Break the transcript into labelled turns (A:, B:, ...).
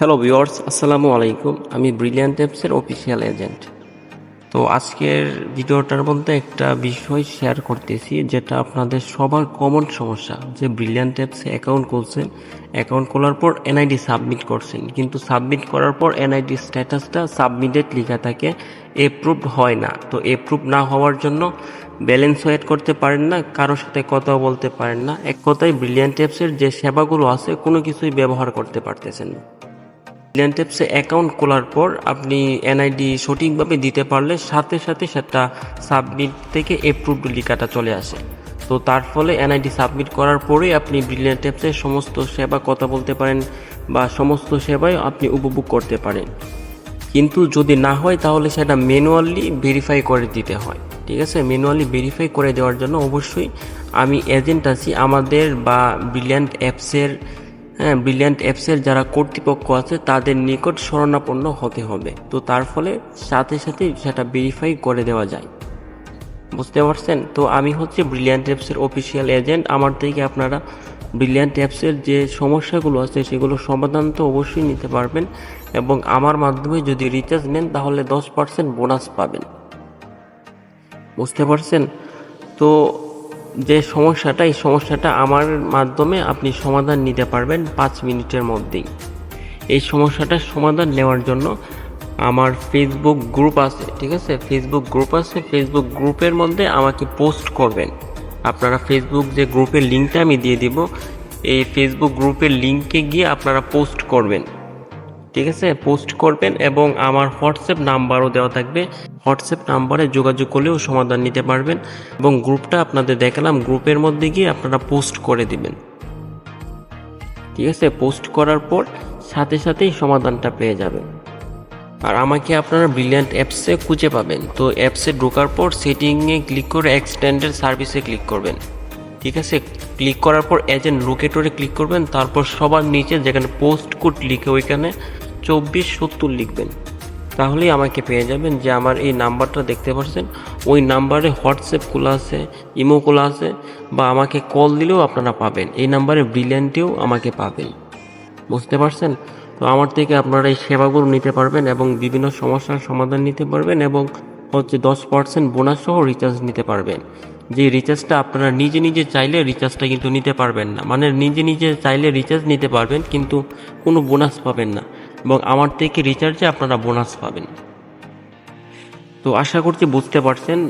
A: Hello viewers আসসালামু আলাইকুম আমি ব্রিলিয়ান্ট অ্যাপসের অফিসিয়াল এজেন্ট তো আজকের ভিডিওটার মধ্যে একটা বিষয় শেয়ার করতেছি, যেটা আপনাদের সবার কমন সমস্যা, যে ব্রিলিয়ান্ট অ্যাপসে অ্যাকাউন্ট খুলছেন অ্যাকাউন্ট খোলার পর এনআইডি সাবমিট করছেন। কিন্তু সাবমিট করার পর এনআইডি স্ট্যাটাসটা সাবমিটেড লেখা থাকে এপ্রুভড হয় না। তো এপ্রুভ না হওয়ার জন্য ব্যালেন্স ওয়েট করতে পারেন না, কারোর সাথে কথা বলতে পারেন না। এক কথায় ব্রিলিয়ান্ট অ্যাপসের যে সেবাগুলো আছে, কোনো কিছুই ব্যবহার করতে পারতেছেন না। ব্রিলিয়ান্ট অ্যাপসে অ্যাকাউন্ট খোলার পর আপনি এনআইডি সঠিকভাবে দিতে পারলে সাথে সাথে সেটা সাবমিট থেকে এপ্রুভড লিখাটা চলে আসে। তো তার ফলে এনআইডি সাবমিট করার পরেই আপনি ব্রিলিয়ান্ট অ্যাপসের সমস্ত সেবা কথা বলতে পারেন বা সমস্ত সেবাই আপনি উপভোগ করতে পারেন। কিন্তু যদি না হয় তাহলে সেটা ম্যানুয়ালি ভেরিফাই করে দিতে হয়। ঠিক আছে? ম্যানুয়ালি ভেরিফাই করে দেওয়ার জন্য অবশ্যই আমি এজেন্ট আছি আমাদের বা ব্রিলিয়ান্ট অ্যাপসের ব্রিলিয়ান্ট অ্যাপসের যারা কর্তৃপক্ষ আছে, তাদের নিকট শরণাপন্ন হতে হবে। তো তার ফলে সাথে সাথে সেটা ভেরিফাই করে দেওয়া যায়। বুঝতে পারছেন? তো আমি হচ্ছে ব্রিলিয়ান্ট অ্যাপসের অফিসিয়াল এজেন্ট আমার থেকে আপনারা ব্রিলিয়ান্ট অ্যাপসের যে সমস্যাগুলো আছে, সেগুলো সমাধান তো অবশ্যই নিতে পারবেন এবং আমার মাধ্যমে যদি রিচার্জ নেন, তাহলে দশ পার্সেন্ট বোনাস পাবেন। বুঝতে পারছেন? তো যে সমস্যাটা, এই সমস্যাটা আমার মাধ্যমে আপনি সমাধান নিতে পারবেন পাঁচ মিনিটের মধ্যেই। এই সমস্যাটার সমাধান নেওয়ার জন্য আমার ফেসবুক গ্রুপ আছে, ঠিক আছে? ফেসবুক গ্রুপ আছে। ফেসবুক গ্রুপের মধ্যে আমাকে পোস্ট করবেন। আপনারা ফেসবুক যে গ্রুপের লিঙ্কটা আমি দিয়ে দিব, এই ফেসবুক গ্রুপের লিঙ্কে গিয়ে আপনারা পোস্ট করবেন। ঠিক আছে? পোস্ট করবেন এবং আমার হোয়াটসঅ্যাপ নাম্বারও দেওয়া থাকবে। হোয়াটসঅ্যাপ নাম্বারে যোগাযোগ করলেও সমাধান নিতে পারবেন এবং গ্রুপটা আপনাদের দেখালাম। গ্রুপের মধ্যে গিয়ে আপনারা পোস্ট করে দিবেন। ঠিক আছে? পোস্ট করার পর সাথে সাথেই সমাধানটা পেয়ে যাবেন। আর আমাকে আপনারা ব্রিলিয়ান্ট অ্যাপসে খুঁজে পাবেন। তো অ্যাপসে ঢোকার পর সেটিংয়ে ক্লিক করে এক্সটেন্ডেড সার্ভিসে ক্লিক করবেন। ঠিক আছে? ক্লিক করার পর এজেন্ট লোকেটরে ক্লিক করবেন। তারপর সবার নিচে যেখানে পোস্ট কোড লিখে ওইখানে চব্বিশ সত্তর লিখবেন। তাহলেই আমাকে পেয়ে যাবেন যে আমার এই নাম্বারটা দেখতে পাচ্ছেন। ওই নাম্বারে হোয়াটসঅ্যাপ খোলা আছে, ইমো খোলা আছে, বা আমাকে কল দিলেও আপনারা পাবেন। এই নাম্বারে ব্রিলিয়ান্টেও আমাকে পাবেন। বুঝতে পারছেন? তো আমার থেকে আপনারা এই সেবাগুলো নিতে পারবেন এবং বিভিন্ন সমস্যার সমাধান নিতে পারবেন এবং হচ্ছে দশ পার্সেন্ট বোনাস সহ রিচার্জ নিতে পারবেন। যে রিচার্জটা আপনারা নিজে নিজে চাইলে রিচার্জটা কিন্তু নিতে পারবেন না। মানে নিজে নিজে চাইলে রিচার্জ নিতে পারবেন, কিন্তু কোনো বোনাস পাবেন না। এবং আমার থেকে রিচার্জে আপনারা বোনাস পাবেন। তো আশা করছি বুঝতে পারছেন।